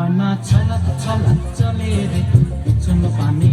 भन्न चल चल चले रे पानी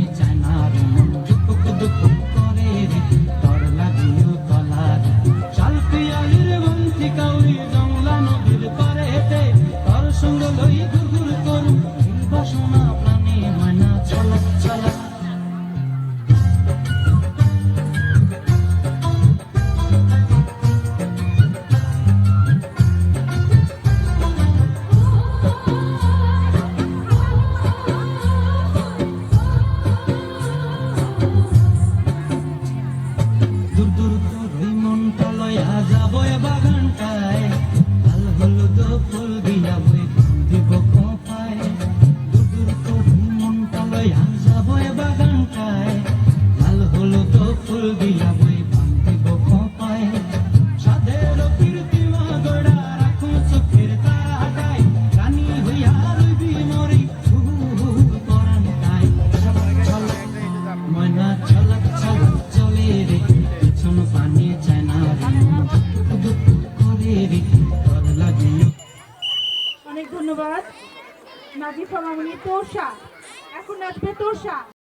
সাজাবো এ বাগানটায়। লাল হলুদ ফুল গিয়াবো দিব কোপায়। দুদূর তো মনটা লয় বাগান অনেক ধন্যবাদ। নাজিফা মামনি তোষা। এখন নাচবে তোষা।